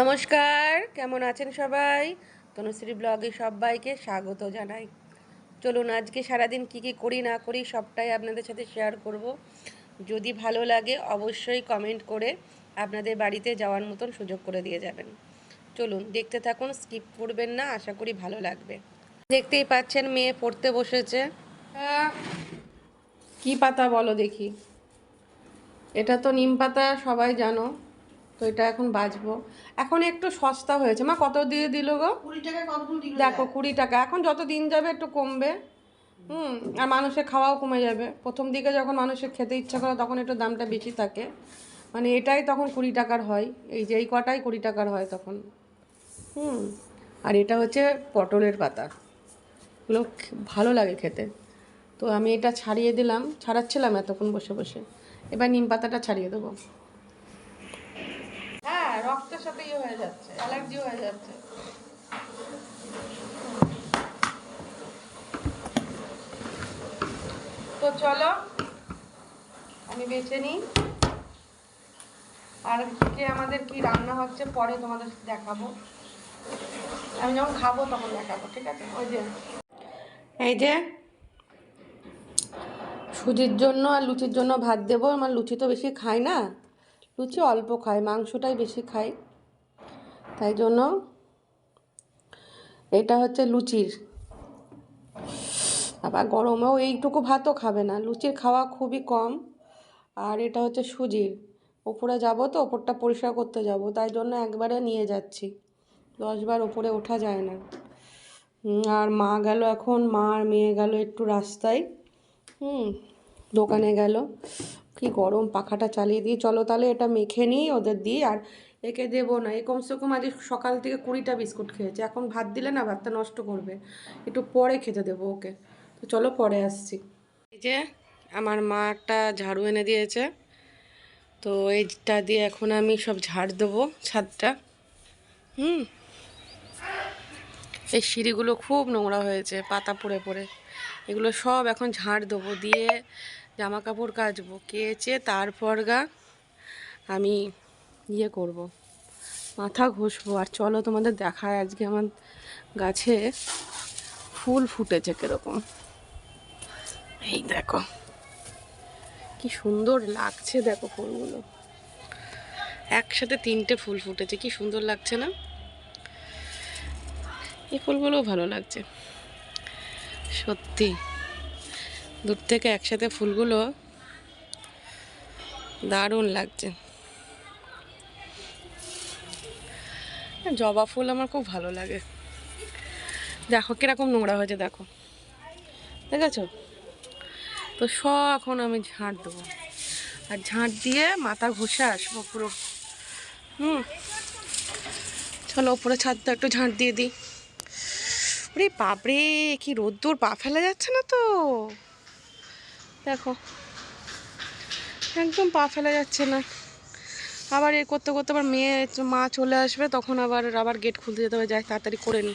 নমস্কার, কেমন আছেন সবাই? তনুশ্রী ব্লগে সবাইকে স্বাগত জানাই। চলুন, আজকে সারাদিন কি কি করি, না করি, সবটাই আপনাদের সাথে শেয়ার করব। যদি ভালো লাগে, অবশ্যই কমেন্ট করে আপনাদের বাড়িতে যাওয়ার মতন সুযোগ করে দিয়ে যাবেন। চলুন, দেখতে থাকুন স্কিপ করবেন না, আশা করি ভালো লাগবে। দেখতেই পাচ্ছেন, মেয়ে পড়তে বসেছে। কি পাতা বলো দেখি? এটা তো নিম পাতা, সবাই জানো। তো এটা এখন বাজবো। এখন একটু সস্তা হয়েছে। মা কত দিয়ে দিল গো? কুড়ি টাকা দেখো কুড়ি টাকা। এখন যত দিন যাবে একটু কমবে। হুম আর মানুষের খাওয়াও কমে যাবে। প্রথম দিকে যখন মানুষের খেতে ইচ্ছা করে তখন একটু দামটা বেশি থাকে। মানে এটাই তখন কুড়ি টাকার হয়। এই যে এই কটাই কুড়ি টাকার হয় তখন। হুম আর এটা হচ্ছে পটলের পাতা। এগুলো ভালো লাগে খেতে। তো আমি এটা ছাড়িয়ে দিলাম। ছাড়াচ্ছিলাম এতক্ষণ বসে বসে। এবার নিম পাতাটা ছাড়িয়ে দেবো। রক্তের সাথে ইয়ে হয়ে যাচ্ছে, অ্যালার্জি হয়ে যাচ্ছে। তো চলো, আমি বেছে নিই। আর আজকে আমাদের কি রান্না হচ্ছে, পরে তোমাদের দেখাবো। আমি যখন খাব তখন দেখাবো, ঠিক আছে? ওই যে। এই যে, সুজির জন্য আর লুচির জন্য ভাত দেবো, আমার লুচি তো বেশি খাই না। লুচি অল্প খায়, মাংসটাই বেশি খায়। তাই জন্য এটা হচ্ছে লুচির। আবার গরমেও এইটুকু ভাতও খাবে না। লুচির খাওয়া খুবই কম। আর এটা হচ্ছে সুজির। ওপরে যাব তো, ওপরটা পরিষ্কার করতে যাব। তাই জন্য একবারে নিয়ে যাচ্ছি। দশবার ওপরে ওঠা যায় না। আর মা গেল এখন, মা আর মেয়ে গেল একটু রাস্তায়। হুম, দোকানে গেল। কি গরম পাখাটা চালিয়ে দিয়ে, চলো তাহলে এটা মেখে নিই ওদের দিই আর একে দেবো না। এ কমসে কম আজ সকাল থেকে কুড়িটা বিস্কুট খেয়েছে। এখন ভাত দিলে না ভাতটা নষ্ট করবে। একটু পরে খেতে দেবো ওকে। তো চলো পরে আসছি। এই যে আমার মাটা ঝাড়ু এনে দিয়েছে। তো এইটা দিয়ে এখন আমি সব ঝাড় দেবো ছাদটা। হুম। এই সিঁড়িগুলো খুব নোংরা হয়েছে, পাতা পড়ে পড়ে। এগুলো সব এখন ঝাড় দেবো দিয়ে জামা কাপড় কাচবো, কেচে তারপর গা আমি ইয়ে করব, মাথা ঘষবো। আর চলো তোমাদের দেখায় আজকে আমার গাছে ফুল ফুটেছে কীরকম। এই দেখো, কি সুন্দর লাগছে দেখো ফুলগুলো। একসাথে তিনটে ফুল ফুটেছে, কি সুন্দর লাগছে না? এই ফুলগুলোও ভালো লাগছে। সত্যি। দূর থেকে একসাথে ফুলগুলো দারুণ লাগছে। জবা ফুল আমার খুব ভালো লাগে। দেখো কীরকম নোংরা হয়েছে, দেখো। দেখেছ? তো সব এখন আমি ঝাঁট দেবো। আর ঝাঁট দিয়ে মাথা ঘষে আসব পুরো। হুম। চলো ওপরে ছাদটা একটু ঝাঁট দিয়ে দিই। ওরে বাপরে, কি রোদ্দুর, পা ফেলা যাচ্ছে না তো? দেখো। একদম পা ফেলা যাচ্ছে না। আবার এ করতে করতে আবার মেয়ে মা চলে আসবে, তখন আবার আবার গেট খুলতে যেতে হবে, যাই তাড়াতাড়ি করে নি।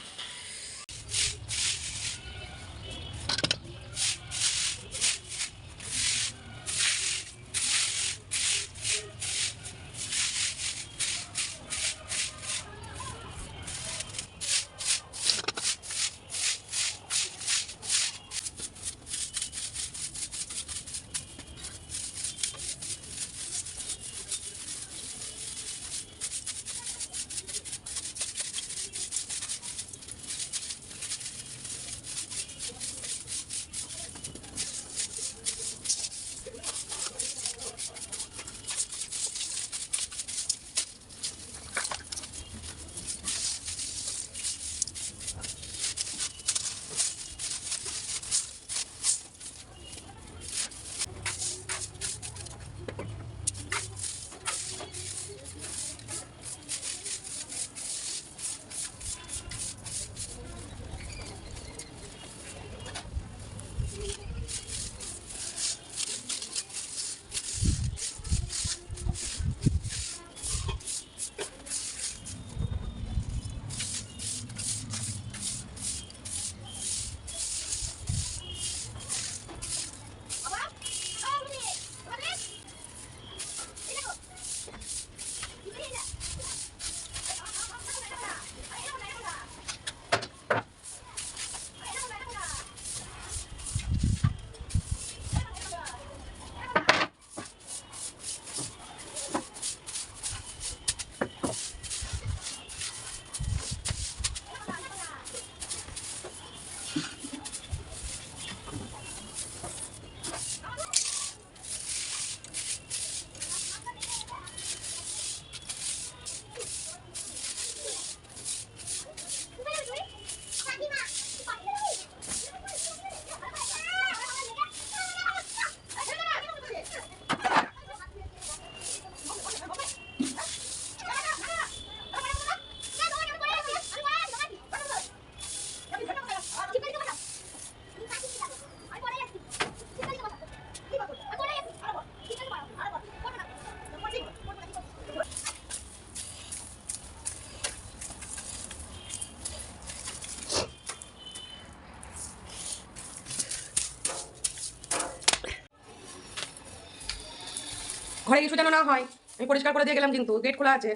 ঘরে কিছু যেন না হয়। আমি পরিষ্কার করে দিয়ে গেলাম কিন্তু, গেট খোলা আছে।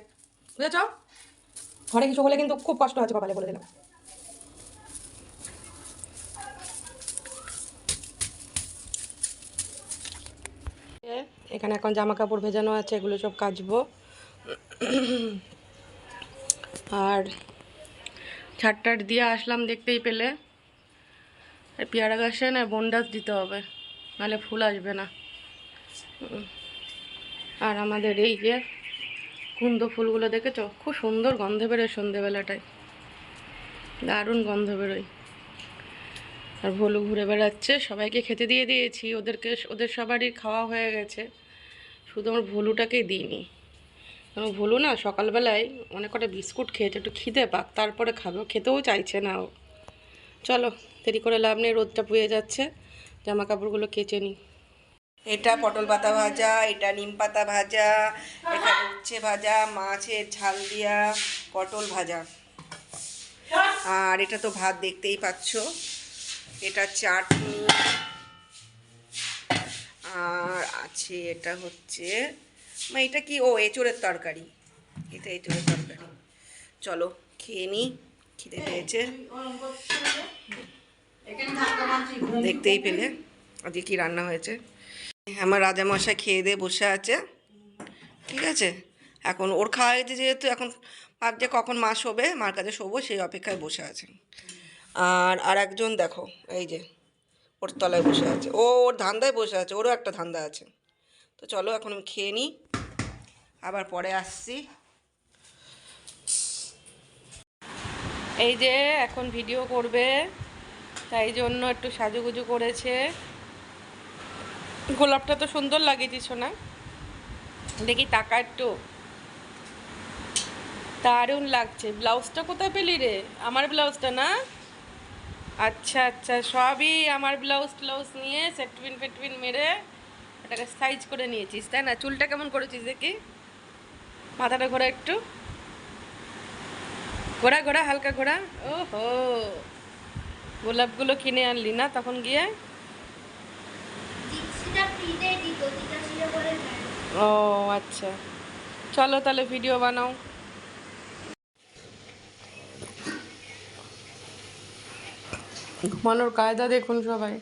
বুঝেছ? ঘরে কিছু হলে কিন্তু খুব কষ্ট আছে কপালে বলে দিলাম। এখানে এখন জামা কাপড় ভেজানো আছে, এগুলো সব কাচবো। আর ছাটটাট দিয়ে আসলাম দেখতেই পেলে। পেয়ারা গাছে না বন্ডাস দিতে হবে, নাহলে ফুল আসবে না। আর আমাদের এই যে কুন্দ ফুলগুলো দেখেছ? খুব সুন্দর গন্ধ বেরোয় সন্ধেবেলাটায়। দারুণ গন্ধ বেরোয়। আর ভলু ঘুরে বেড়াচ্ছে। সবাইকে খেতে দিয়ে দিয়েছি। ওদেরকে, ওদের সবারই খাওয়া হয়ে গেছে। শুধু আমার ভলুটাকেই দিইনি। কারণ ভলু না সকালবেলায় অনেক কটা বিস্কুট খেয়েছে, একটু খিদে পাক, তারপরে খাবে। খেতেও চাইছে না ও। চলো, দেরি করে লাভ নেই, রোদটা পুয়ে যাচ্ছে। জামা কাপড়গুলো কেচে নিই। এটা পটল পাতা ভাজা, এটা নিম পাতা ভাজা, এটা উচ্ছে ভাজা, মাছের ঝাল দিয়া পটল ভাজা। আর এটা তো ভাত দেখতেই পাচ্ছ। এটা চাটনি। আর আছে, এটা হচ্ছে এটা কি? ও, এঁচোড়ের তরকারি। এটা এঁচোড়ের তরকারি। চলো, খেয়ে নিই খিদে পেয়েছে। দেখতেই পেলে, আজকে কি রান্না হয়েছে? আমার রাজামশাই খেয়ে দিয়ে বসে আছে। ঠিক আছে? এখন ওর খাওয়া হয়েছে যেহেতু এখন আর যে কখন মা শোবে, মার কাছে শোবো, সেই অপেক্ষায় বসে আছে। আর আর একজন দেখো, এই যে, ওর তলায় বসে আছে। ও ওর ধান্দায় বসে আছে, ওরও একটা ধান্দা আছে। তো চলো এখন আমি খেয়ে নিই। আবার পরে আসছি। এই যে এখন ভিডিও করবে, তাই জন্য একটু সাজুগুজু করেছে। গোলাপটা তো সুন্দর লাগিয়েছিস না দেখি টাকা একটু। দারুণ লাগছে। ব্লাউজটা কোথায় পেলি রে? আমার ব্লাউজটা না? আচ্ছা আচ্ছা সবই আমার ব্লাউজ ট্লাউজ নিয়ে সেটপিন ফেটপিন মেরে এটাকে সাইজ করে নিয়েছিস, তাই না? চুলটা কেমন করেছিস দেখি? মাথাটা ঘোরা একটু। ঘোরা ঘোরা, হালকা ঘোরা। ও হো গোলাপগুলো কিনে আনলি না তখন গিয়ে দীক্ষিতা ফ্রিতে দিত দীক্ষিতা বলে নেয়। ও আচ্ছা। চলো তাহলে ভিডিও বানাও। ঘুমানোর কায়দা দেখুন সবাই।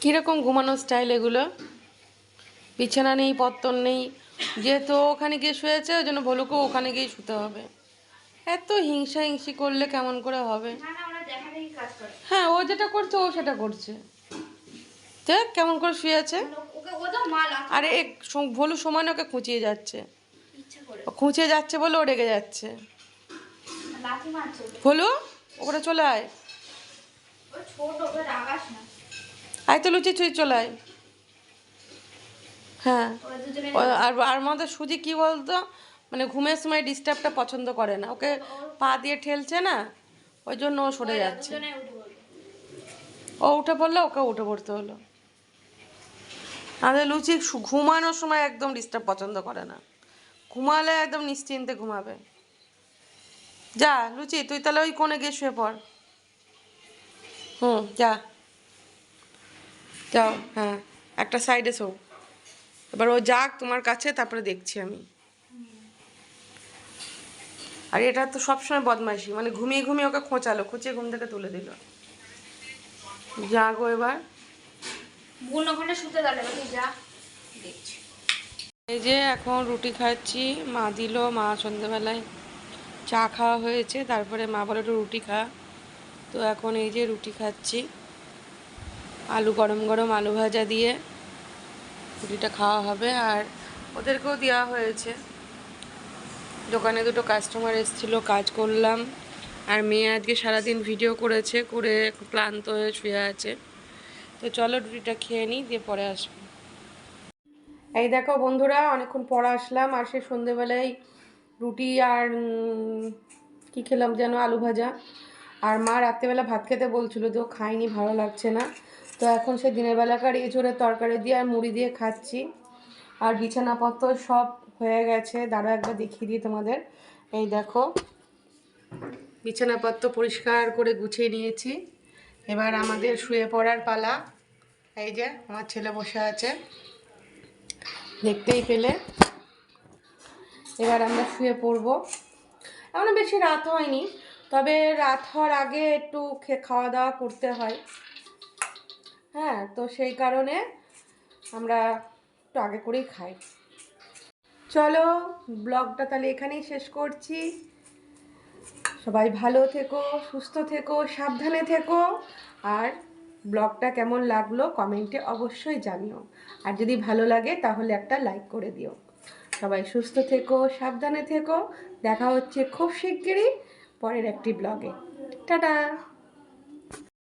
কীরকম ঘুমানোর স্টাইল এগুলো? বিছানা নেই পত্তর নেই। যেহেতু ওখানে গিয়ে শুয়েছে ওই জন্য ভলুকেও ওখানে গিয়ে শুতে হবে। এত হিংসা হিংসি করলে কেমন করে হবে? না হ্যাঁ ও যেটা করছে ও সেটা করছে। দেখ কেমন করে ও তো আরে ভলু সমানে ওকে খুঁচিয়ে যাচ্ছে। খুঁচিয়ে যাচ্ছে বলে ও রেগে যাচ্ছে। ভলু ওপরে চলে আয়। আয় তো লুচি তুই চলে আয়। হ্যাঁ আর আর আমাদের সুজি কি বলতো? মানে ঘুমের সময় ডিস্টার্বটা পছন্দ করে না। ওকে পা দিয়ে ঠেলছে না? ওই জন্য ও সরে যাচ্ছে। ও উঠে পড়লে ওকে উঠে পড়তে হলো। আমাদের লুচি ঘুমানোর সময় একদম ডিস্টার্ব পছন্দ করে না। ঘুমালে একদম নিশ্চিন্তে ঘুমাবে। যা লুচি তুই তাহলে ওই কোণে গিয়ে শুয়ে পড়। হুম যা। যাও হ্যাঁ একটা সাইডে শো। এবার ও যাক তোমার কাছে তারপরে দেখছি আমি। আর এটা তো সবসময় বদমাইশি মানে ঘুমিয়ে ঘুমিয়ে ওকে খোঁচালো খুঁচিয়ে ঘুম থেকে তুলে দিল। জাগো এবার। ওখানে শুতে যা দেখছি। এই যে এখন রুটি খাচ্ছি মা দিল মা সন্ধ্যেবেলায় চা খাওয়া হয়েছে তারপরে মা বলে একটু রুটি খা। তো এখন এই যে রুটি খাচ্ছি আলু গরম গরম আলু ভাজা দিয়ে। রুটিটা খাওয়া হবে আর ওদেরকেও দেওয়া হয়েছে। দোকানে দুটো কাস্টমার এসেছিল, কাজ করলাম। আর মেয়ে আজকে সারাদিন ভিডিও করেছে, করে ক্লান্ত হয়ে শুয়ে আছে। তো চলো রুটিটা খেয়ে নিই, দিয়ে পরে আসব। এই দেখো বন্ধুরা, অনেকক্ষণ পর আসলাম, আর সে সন্ধেবেলায় রুটি আর কি খেলাম যেন, আলু ভাজা। আর মা রাত্রেবেলা ভাত খেতে বলছিল তো খাইনি ভালো লাগছে না। তো এখন সে দিনের বেলাকার এঁচোড়ের তরকারি দিয়ে আর মুড়ি দিয়ে খাচ্ছি। আর বিছানাপত্র সব হয়ে গেছে। দাঁড়া একবার দেখিয়ে দিই তোমাদের। এই দেখো, বিছানাপত্র পরিষ্কার করে গুছিয়ে নিয়েছি। এবার আমাদের শুয়ে পড়ার পালা। এই যে, আমার ছেলে বসে আছে। দেখতেই পেলে। এবার আমরা শুয়ে পড়ব। এখনও বেশি রাত হয়নি, তবে রাত হওয়ার আগে একটু খাওয়া দাওয়া করতে হয়। হ্যাঁ তো সেই কারণে আমরা একটু আগে করেই খাই। চলো, ব্লগটা তাহলে এখানেই শেষ করছি। সবাই ভালো থেকো, সুস্থ থেকো, সাবধানে থেকো। আর ব্লগটা কেমন লাগল কমেন্টে অবশ্যই জানিও। আর যদি ভালো লাগে তাহলে একটা লাইক করে দিও। সবাই সুস্থ থেকো, সাবধানে থেকো। দেখা হচ্ছে খুব শিগগিরই পরের একটি ব্লগে। টাটা!